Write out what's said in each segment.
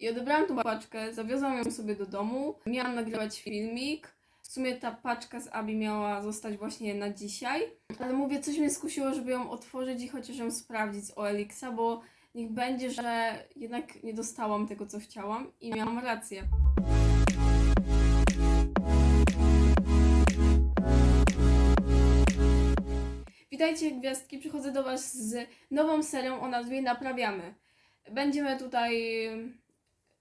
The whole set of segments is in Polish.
I odebrałam tą paczkę, zawiozłam ją sobie do domu. Miałam nagrywać filmik. W sumie ta paczka z Abi miała zostać właśnie na dzisiaj. Ale mówię, coś mnie skusiło, żeby ją otworzyć i chociaż ją sprawdzić z OLX, bo niech będzie, że jednak nie dostałam tego, co chciałam i miałam rację. Witajcie gwiazdki, przychodzę do Was z nową serią o nazwie Naprawiamy. Będziemy tutaj,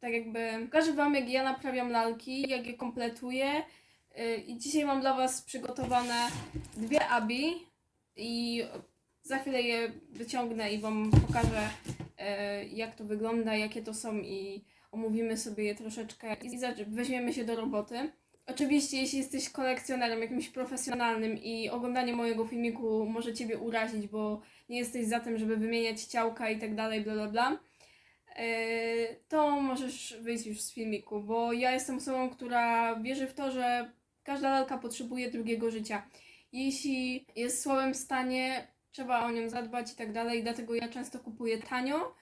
tak jakby, pokażę Wam jak ja naprawiam lalki, jak je kompletuję Yy, i dzisiaj mam dla Was przygotowane dwie abi i za chwilę je wyciągnę i Wam pokażę yy, jak to wygląda, jakie to są i omówimy sobie je troszeczkę i weźmiemy się do roboty. Oczywiście, jeśli jesteś kolekcjonerem jakimś profesjonalnym i oglądanie mojego filmiku może Ciebie urazić, bo nie jesteś za tym, żeby wymieniać ciałka i tak dalej, bla bla bla, to możesz wyjść już z filmiku, bo ja jestem osobą, która wierzy w to, że każda lalka potrzebuje drugiego życia. Jeśli jest w słabym stanie, trzeba o nią zadbać i tak dalej, dlatego ja często kupuję tanio,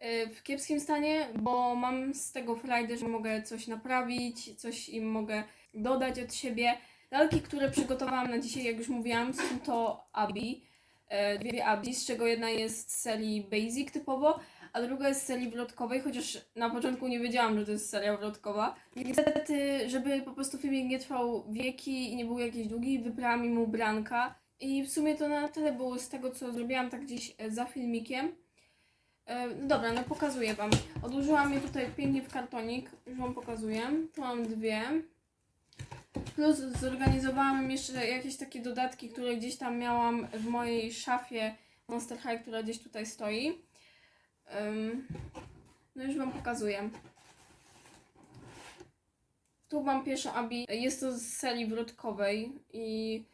yy, w kiepskim stanie, bo mam z tego frajdę, że mogę coś naprawić, coś im mogę dodać od siebie. Lalki, które przygotowałam na dzisiaj, jak już mówiłam, są to Abi. E, Dwie Abi, z czego jedna jest z serii Basic typowo, a druga jest z serii wrotkowej, chociaż na początku nie wiedziałam, że to jest seria wrotkowa. Niestety, żeby po prostu filmik nie trwał wieki i nie był jakiś długi, wybrałam im ubranka. I w sumie to na tyle było z tego, co zrobiłam tak gdzieś e, za filmikiem. E, No dobra, no pokazuję Wam. Odłożyłam je tutaj pięknie w kartonik, już Wam pokazuję. Tu mam dwie. Plus zorganizowałam jeszcze jakieś takie dodatki, które gdzieś tam miałam w mojej szafie Monster High, która gdzieś tutaj stoi. No już Wam pokazuję. Tu mam pierwszą abi. Jest to z serii wrotkowej i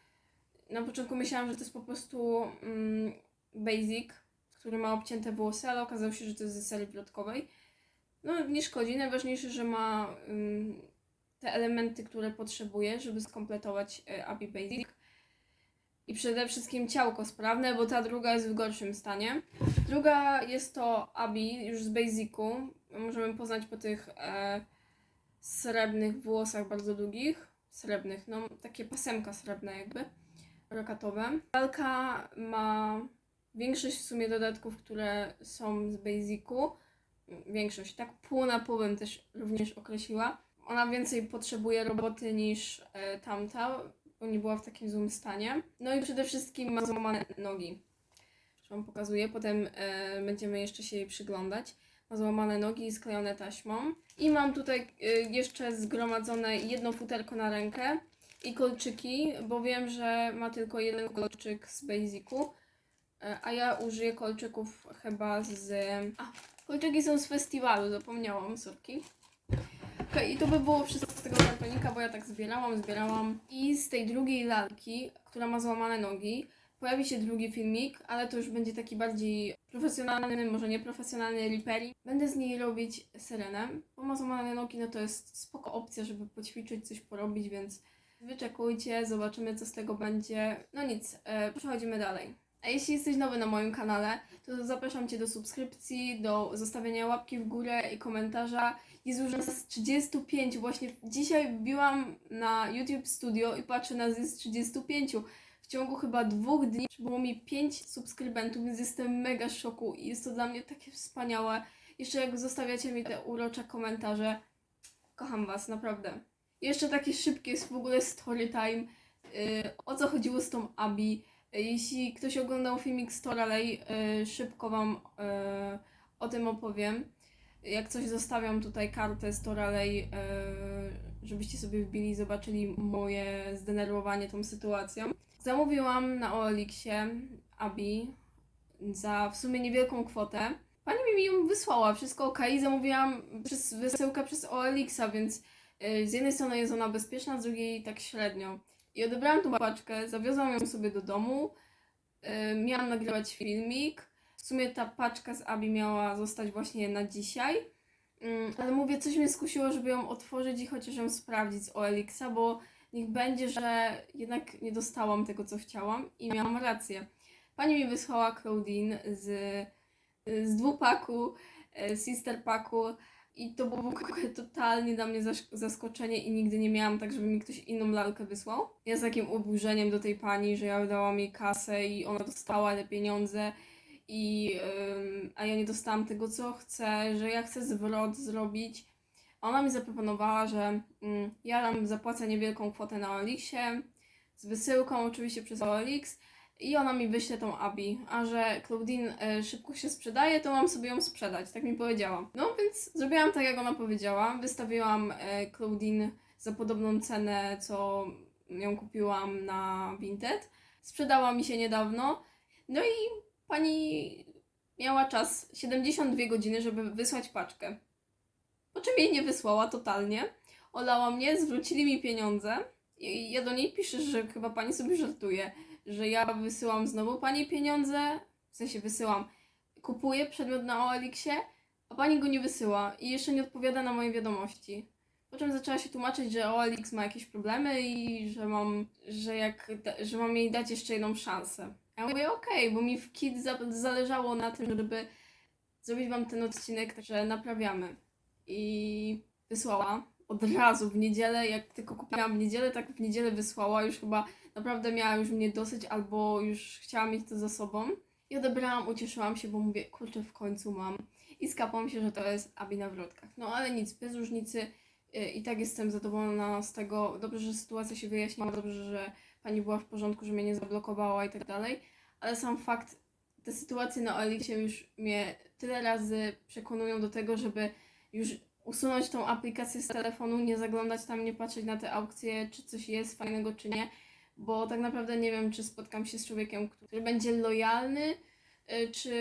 na początku myślałam, że to jest po prostu mm, basic, który ma obcięte włosy, ale okazało się, że to jest ze serii wrotkowej. No nie szkodzi, najważniejsze, że ma ym, te elementy, które potrzebuję, żeby skompletować y, abi basic. I przede wszystkim ciałko sprawne, bo ta druga jest w gorszym stanie. Druga jest to Abi, już z Basicu. Możemy poznać po tych e, srebrnych włosach bardzo długich. Srebrnych, no takie pasemka srebrne jakby, rokatowe. Lalka ma większość w sumie dodatków, które są z Basicu. Większość, tak pół na bym też również określiła. Ona więcej potrzebuje roboty niż e, tamta, bo nie była w takim złym stanie. No i przede wszystkim ma złamane nogi. Już Wam pokazuję, potem e, będziemy jeszcze się jej przyglądać. Ma złamane nogi sklejone taśmą. I mam tutaj e, jeszcze zgromadzone jedno futerko na rękę i kolczyki, bo wiem, że ma tylko jeden kolczyk z Basicu, a ja użyję kolczyków chyba z... A, kolczyki są z festiwalu, zapomniałam, sorki. I to by było wszystko z tego kartonika, bo ja tak zbierałam, zbierałam. I z tej drugiej lalki, która ma złamane nogi, pojawi się drugi filmik, ale to już będzie taki bardziej profesjonalny, może nieprofesjonalny repairing. Będę z niej robić syrenę, bo ma złamane nogi, no to jest spoko opcja, żeby poćwiczyć, coś porobić, więc wyczekujcie, zobaczymy co z tego będzie. No nic, e, przechodzimy dalej. A jeśli jesteś nowy na moim kanale, to zapraszam Cię do subskrypcji, do zostawienia łapki w górę i komentarza. Jest już nas 35. Właśnie dzisiaj wbiłam na YouTube Studio i patrzę, nas jest 35. W ciągu chyba dwóch dni było mi 5 subskrybentów, więc jestem mega w szoku i jest to dla mnie takie wspaniałe. Jeszcze jak zostawiacie mi te urocze komentarze, kocham Was, naprawdę. Jeszcze takie szybkie jest w ogóle story time. Yy, o co chodziło z tą Abi? Jeśli ktoś oglądał filmik Storalej, yy, szybko Wam yy, o tym opowiem. Jak coś zostawiam tutaj kartę Storalej, yy, żebyście sobie wbili i zobaczyli moje zdenerwowanie tą sytuacją. Zamówiłam na OLX-ie Abi za w sumie niewielką kwotę. Pani mi ją wysłała, wszystko ok. Zamówiłam przez wysyłkę przez OLX-a, więc z jednej strony jest ona bezpieczna, z drugiej tak średnio. I odebrałam tą paczkę, zawiozłam ją sobie do domu. Yy, miałam nagrywać filmik. W sumie ta paczka z Abi miała zostać właśnie na dzisiaj. Ym, ale mówię, coś mnie skusiło, żeby ją otworzyć i chociaż ją sprawdzić z OLX-a, bo niech będzie, że jednak nie dostałam tego, co chciałam i miałam rację. Pani mi wysłała Claudine z, z dwupaku, e, sister paku I to było w ogóle totalnie dla mnie zask- zaskoczenie i nigdy nie miałam tak, żeby mi ktoś inną lalkę wysłał. Ja z takim oburzeniem do tej pani, że ja dałam jej kasę i ona dostała te pieniądze, i, a ja nie dostałam tego, co chcę, że ja chcę zwrot zrobić. A Ona mi zaproponowała, że mm, ja nam zapłacę niewielką kwotę na Olixie, z wysyłką oczywiście przez OLX i ona mi wyśle tą Abi, a że Claudine e, szybko się sprzedaje, to mam sobie ją sprzedać, tak mi powiedziała. No więc zrobiłam tak, jak ona powiedziała. Wystawiłam e, Claudine za podobną cenę, co ją kupiłam na Vinted. Sprzedała mi się niedawno. No i pani miała czas 72 godziny, żeby wysłać paczkę. Po czym jej nie wysłała totalnie. Olała mnie, zwrócili mi pieniądze. I ja do niej piszę, że chyba pani sobie żartuje, że ja wysyłam znowu pani pieniądze, w sensie wysyłam, kupuję przedmiot na OLX-ie, a pani go nie wysyła i jeszcze nie odpowiada na moje wiadomości. Po czym zaczęła się tłumaczyć, że OLX ma jakieś problemy i że mam, że jak, że mam jej dać jeszcze jedną szansę. Ja mówię, okej, bo mi w KID za, zależało na tym, żeby zrobić wam ten odcinek, że naprawiamy. I wysłała od razu w niedzielę, jak tylko kupiłam w niedzielę, tak w niedzielę wysłała, już chyba naprawdę miała już mnie dosyć, albo już chciała mieć to za sobą. I odebrałam, ucieszyłam się, bo mówię, kurczę, w końcu mam. I skapłam się, że to jest Abi na wrotkach. No ale nic, bez różnicy. y, I tak jestem zadowolona z tego. Dobrze, że sytuacja się wyjaśniła, dobrze, że pani była w porządku, że mnie nie zablokowała i tak dalej. Ale sam fakt, te sytuacje na Elixie już mnie tyle razy przekonują do tego, żeby już usunąć tą aplikację z telefonu, nie zaglądać tam, nie patrzeć na te aukcje, czy coś jest fajnego, czy nie, bo tak naprawdę nie wiem, czy spotkam się z człowiekiem, który będzie lojalny, y, czy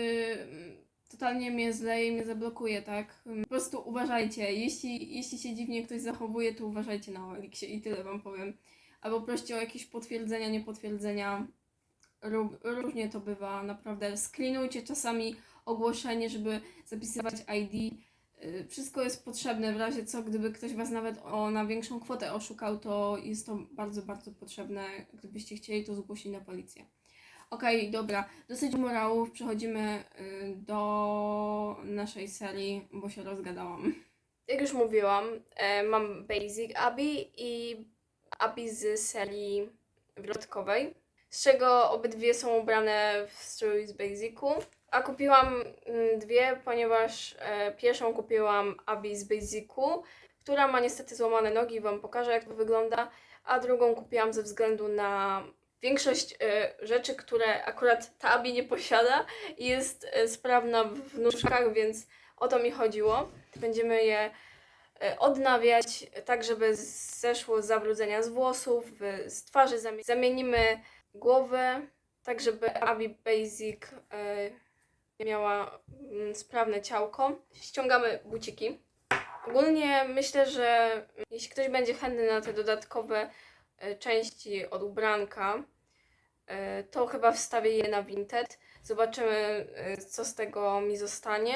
mm, totalnie mnie zleje i mnie zablokuje, tak? Po prostu uważajcie, jeśli, jeśli się dziwnie ktoś zachowuje, to uważajcie na Elixie i tyle Wam powiem. Albo proście o jakieś potwierdzenia, niepotwierdzenia. Ró- Różnie to bywa, naprawdę. Screenujcie czasami ogłoszenie, żeby zapisywać ID. Y, Wszystko jest potrzebne w razie co, gdyby ktoś Was nawet o, na większą kwotę oszukał, to jest to bardzo, bardzo potrzebne. Gdybyście chcieli to zgłosić na policję. Okej, dobra, dosyć morałów, przechodzimy y, do naszej serii, bo się rozgadałam. Jak już mówiłam, e, mam Basic Abi i Abi z serii wrotkowej, z czego obydwie są ubrane w strój z Basicu. A kupiłam mm, dwie, ponieważ e, pierwszą kupiłam Abi z Basicu, która ma niestety złamane nogi, Wam pokażę jak to wygląda, a drugą kupiłam ze względu na większość e, rzeczy, które akurat ta Abi nie posiada i jest e, sprawna w nóżkach, więc o to mi chodziło. Będziemy je odnawiać, tak żeby zeszło zabrudzenia z włosów, z twarzy. Zamie- Zamienimy głowę, tak żeby Abi Basic miała mm, sprawne ciałko. Ściągamy buciki. Ogólnie myślę, że jeśli ktoś będzie chętny na te dodatkowe e, części od ubranka, e, to chyba wstawię je na Vinted. Zobaczymy, e, co z tego mi zostanie.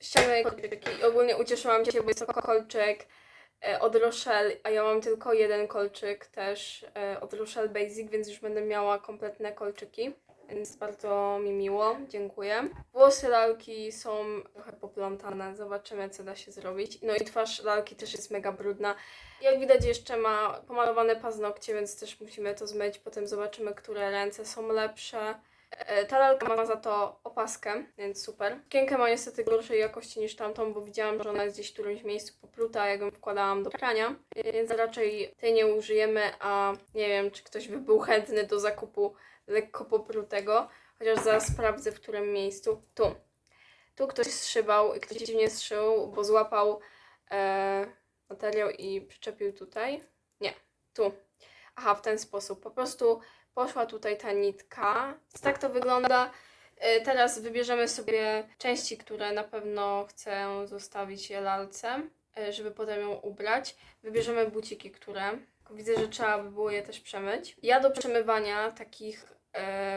Ściągnę kolczyki. Ogólnie ucieszyłam się, bo jest to kolczyk od Rochelle, a ja mam tylko jeden kolczyk też od Rochelle Basic, więc już będę miała kompletne kolczyki. Więc bardzo mi miło, dziękuję. Włosy lalki są trochę poplątane, zobaczymy co da się zrobić. No i twarz lalki też jest mega brudna. Jak widać jeszcze ma pomalowane paznokcie, więc też musimy to zmyć. Potem zobaczymy, które ręce są lepsze. E, Ta lalka ma za to opaskę, więc super. Kienkę ma niestety gorszej jakości niż tamtą, bo widziałam, że ona jest gdzieś w którymś miejscu popluta, jak ją wkładałam do prania, więc raczej tej nie użyjemy, a nie wiem, czy ktoś by był chętny do zakupu lekko poprutego, chociaż zaraz sprawdzę, w którym miejscu. Tu. Tu ktoś zszybał i ktoś dziwnie zszył, bo złapał e, materiał i przyczepił tutaj. Nie, tu. Aha, w ten sposób. Po prostu poszła tutaj ta nitka. Tak to wygląda. E, Teraz wybierzemy sobie części, które na pewno chcę zostawić je lalce, e, żeby potem ją ubrać. Wybierzemy buciki, które widzę, że trzeba by było je też przemyć. Ja do przemywania takich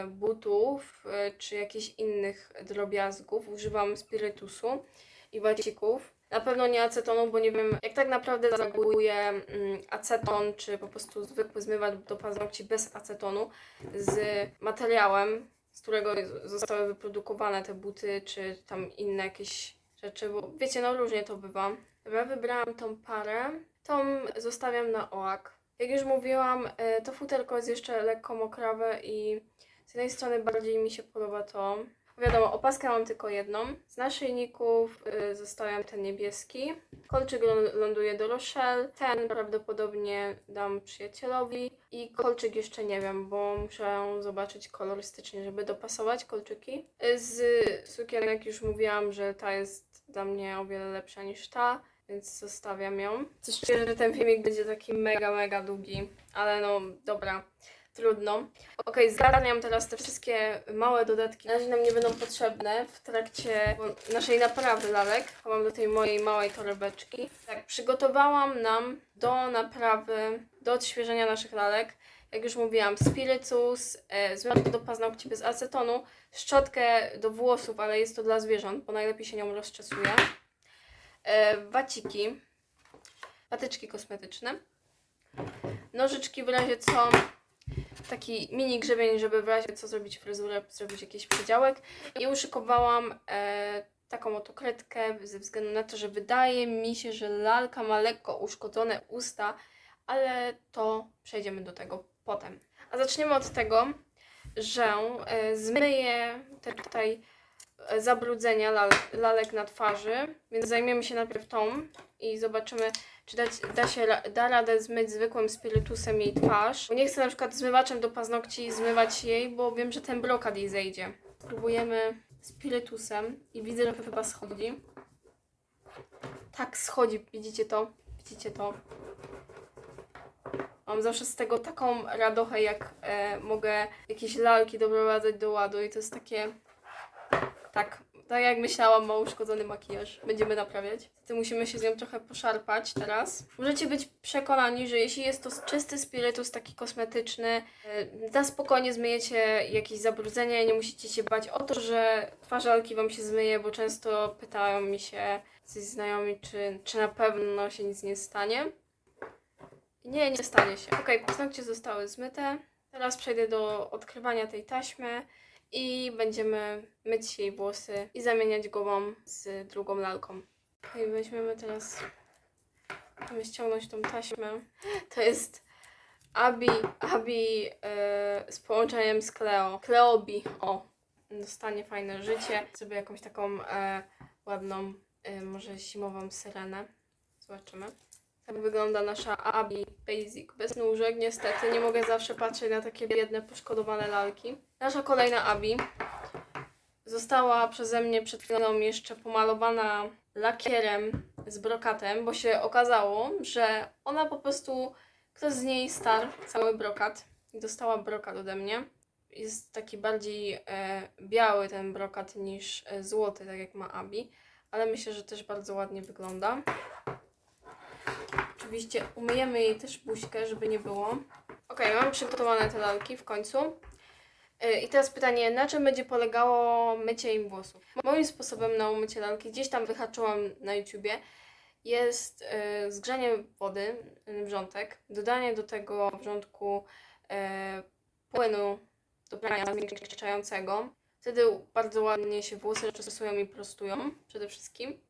butów e, czy jakichś innych drobiazgów używam spirytusu i wacików. Na pewno nie acetonu, bo nie wiem, jak tak naprawdę zareaguje mm, aceton, czy po prostu zwykły zmywacz do paznokci bez acetonu z materiałem, z którego zostały wyprodukowane te buty, czy tam inne jakieś rzeczy, bo wiecie, no różnie to bywa. Dobra, wybrałam tą parę. Tą zostawiam na oak. Jak już mówiłam, e, to futerko jest jeszcze lekko mokrawe i z jednej strony bardziej mi się podoba to. Wiadomo, opaskę mam tylko jedną. Z naszyjników y, zostawiam ten niebieski. Kolczyk lą- ląduje do Rochelle. Ten prawdopodobnie dam przyjacielowi. I kolczyk jeszcze nie wiem, bo muszę zobaczyć kolorystycznie, żeby dopasować kolczyki. Y, Z sukienek już mówiłam, że ta jest dla mnie o wiele lepsza niż ta, więc zostawiam ją. Coś czuję, że ten filmik będzie taki mega, mega długi, ale no dobra. Trudno. Okej, zgarniam teraz te wszystkie małe dodatki. Na razie nam nie będą potrzebne w trakcie naszej naprawy lalek. Chowam do tej mojej małej torebeczki. Tak, przygotowałam nam do naprawy, do odświeżenia naszych lalek. Jak już mówiłam, spirytus, e, do paznokci bez acetonu, szczotkę do włosów, ale jest to dla zwierząt, bo najlepiej się nią rozczesuje. E, waciki, patyczki kosmetyczne, nożyczki w razie co, taki mini grzebień, żeby w razie co zrobić fryzurę, zrobić jakiś przedziałek. I uszykowałam e, taką oto kredkę ze względu na to, że wydaje mi się, że lalka ma lekko uszkodzone usta, ale to przejdziemy do tego potem. A zaczniemy od tego, że e, zmyję te tutaj zabrudzenia lal, lalek na twarzy, więc zajmiemy się najpierw tą i zobaczymy, czy dać, da się da radę zmyć zwykłym spirytusem jej twarz. Bo nie chcę na przykład zmywaczem do paznokci zmywać jej, bo wiem, że ten brokat jej zejdzie. Próbujemy spirytusem i widzę, że chyba schodzi. Tak, schodzi. Widzicie to? Widzicie to? Mam zawsze z tego taką radochę, jak e, mogę jakieś lalki doprowadzać do ładu i to jest takie... Tak, tak jak myślałam, ma uszkodzony makijaż. Będziemy naprawiać. Ty musimy się z nią trochę poszarpać teraz. Możecie być przekonani, że jeśli jest to czysty spirytus, taki kosmetyczny, e, na spokojnie zmyjecie jakieś zabrudzenia i nie musicie się bać o to, że twarzalki Wam się zmyje, bo często pytają mi się coś znajomi, czy, czy na pewno się nic nie stanie. Nie, nie stanie się. Ok, paznokcie zostały zmyte. Teraz przejdę do odkrywania tej taśmy i będziemy myć jej włosy i zamieniać głową z drugą lalką. Ok, weźmiemy teraz, musimy ściągnąć tą taśmę. To jest Abi, Abi e, z połączeniem z Cleo. Cleobi, o, dostanie fajne życie. Sobie jakąś taką e, ładną, e, może zimową syrenę. Zobaczymy. Tak wygląda nasza Abi Basic bez nóżek. Niestety nie mogę zawsze patrzeć na takie biedne, poszkodowane lalki. Nasza kolejna Abi została przeze mnie przed chwilą jeszcze pomalowana lakierem z brokatem, bo się okazało, że ona po prostu, ktoś z niej starł cały brokat i dostała brokat ode mnie. Jest taki bardziej e, biały ten brokat niż e, złoty, tak jak ma Abi, ale myślę, że też bardzo ładnie wygląda. Oczywiście umyjemy jej też buźkę, żeby nie było. Ok, mam przygotowane te lalki w końcu. Yy, I teraz pytanie, na czym będzie polegało mycie im włosów? Moim sposobem na umycie lalki, gdzieś tam wyhaczyłam na YouTubie, jest yy, zgrzanie wody, wrzątek, dodanie do tego wrzątku yy, płynu do prania zmiękczającego. Wtedy bardzo ładnie się włosy czesują i prostują przede wszystkim.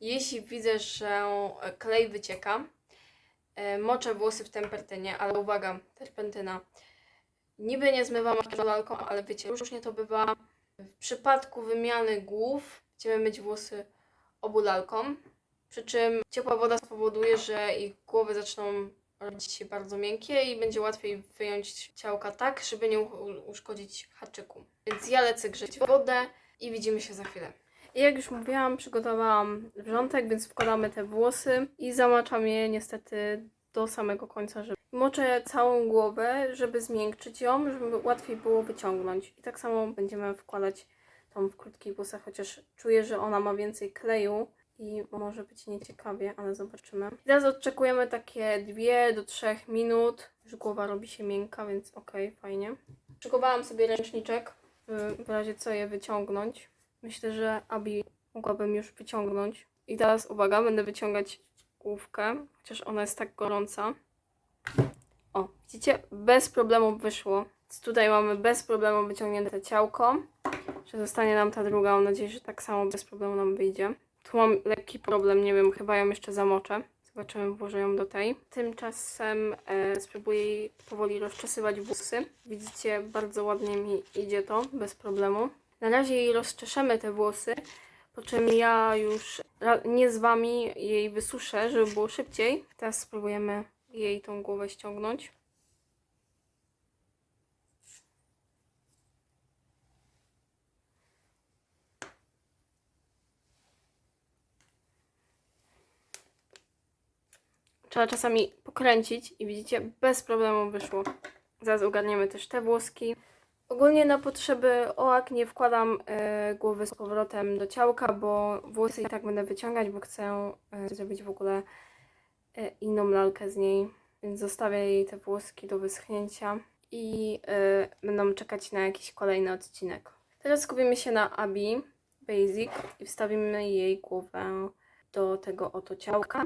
Jeśli widzę, że e, klej wycieka, e, moczę włosy w tempertynie, ale uwaga, terpentyna. Niby nie zmywam makijażu ale wiecie, różnie to bywa. W przypadku wymiany głów będziemy myć włosy obu lalką, przy czym ciepła woda spowoduje, że ich głowy zaczną robić się bardzo miękkie i będzie łatwiej wyjąć ciałka tak, żeby nie uszkodzić haczyku. Więc ja lecę grzeć wodę i widzimy się za chwilę. I jak już mówiłam, przygotowałam wrzątek, więc wkładamy te włosy i zamaczam je niestety do samego końca. Żeby... Moczę całą głowę, żeby zmiękczyć ją, żeby łatwiej było wyciągnąć. I tak samo będziemy wkładać tą w krótkich włosach, chociaż czuję, że ona ma więcej kleju i może być nieciekawie, ale zobaczymy. I teraz odczekujemy takie 2 do 3 minut. Już głowa robi się miękka, więc okej, fajnie. Szykowałam sobie ręczniczek, w w razie co je wyciągnąć. Myślę, że Abi mogłabym już wyciągnąć. I teraz uwaga, będę wyciągać główkę, chociaż ona jest tak gorąca. O, widzicie? Bez problemu wyszło. Więc tutaj mamy bez problemu wyciągnięte ciałko. Że zostanie nam ta druga, mam nadzieję, że tak samo bez problemu nam wyjdzie. Tu mam lekki problem, nie wiem, chyba ją jeszcze zamoczę. Zobaczymy, włożę ją do tej. Tymczasem e, spróbuję jej powoli rozczesywać włosy. Widzicie, bardzo ładnie mi idzie to, bez problemu. Na razie jej rozczeszemy te włosy, po czym ja już nie z Wami jej wysuszę, żeby było szybciej. Teraz spróbujemy jej tą głowę ściągnąć. Trzeba czasami pokręcić i widzicie, bez problemu wyszło. Zaraz ogarniemy też te włoski. Ogólnie na potrzeby OAK nie wkładam e, głowy z powrotem do ciałka, bo włosy i tak będę wyciągać, bo chcę e, zrobić w ogóle e, inną lalkę z niej. Więc zostawię jej te włoski do wyschnięcia i e, będą czekać na jakiś kolejny odcinek. Teraz skupimy się na Abi Basic i wstawimy jej głowę do tego oto ciałka.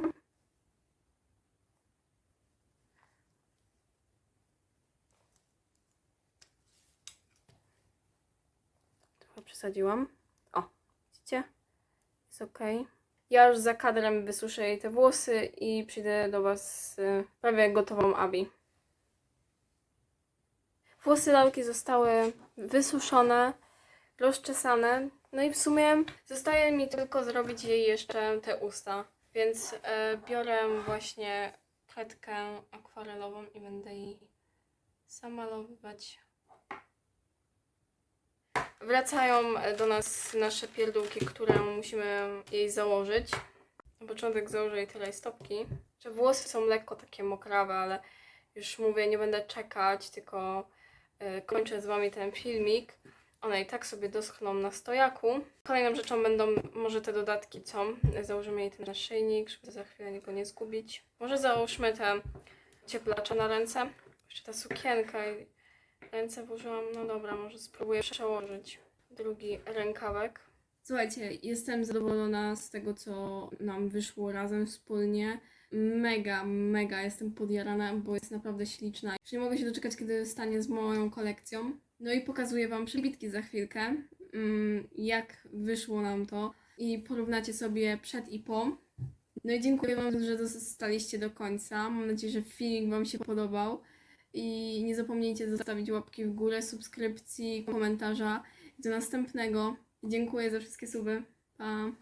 Przesadziłam. O, widzicie? Jest ok. Ja już za kadrem wysuszę jej te włosy i przyjdę do Was z y, prawie gotową Abi. Włosy lalki zostały wysuszone, rozczesane. No i w sumie zostaje mi tylko zrobić jej jeszcze te usta. Więc e, biorę właśnie kredkę akwarelową i będę jej zamalowywać Wracają do nas nasze pierdółki, które musimy jej założyć. Na początek założę jej tyle stopki. Że włosy są lekko takie mokrawe, ale już mówię, nie będę czekać, tylko y, kończę z Wami ten filmik. One i tak sobie doschną na stojaku. Kolejną rzeczą będą może te dodatki, co? Założymy jej ten naszyjnik, żeby za chwilę go nie zgubić. Może załóżmy te cieplacze na ręce. Jeszcze ta sukienka ręce włożyłam. No dobra, może spróbuję przełożyć drugi rękawek. Słuchajcie, jestem zadowolona z tego, co nam wyszło razem wspólnie. Mega, mega jestem podjarana, bo jest naprawdę śliczna. Już nie mogę się doczekać, kiedy stanie z moją kolekcją. No i pokazuję Wam przybitki za chwilkę, mm, jak wyszło nam to i porównacie sobie przed i po. No i dziękuję Wam, że zostaliście do końca. Mam nadzieję, że filmik Wam się podobał. I nie zapomnijcie zostawić łapki w górę, subskrypcji, komentarza. Do następnego. Dziękuję za wszystkie suby. Pa!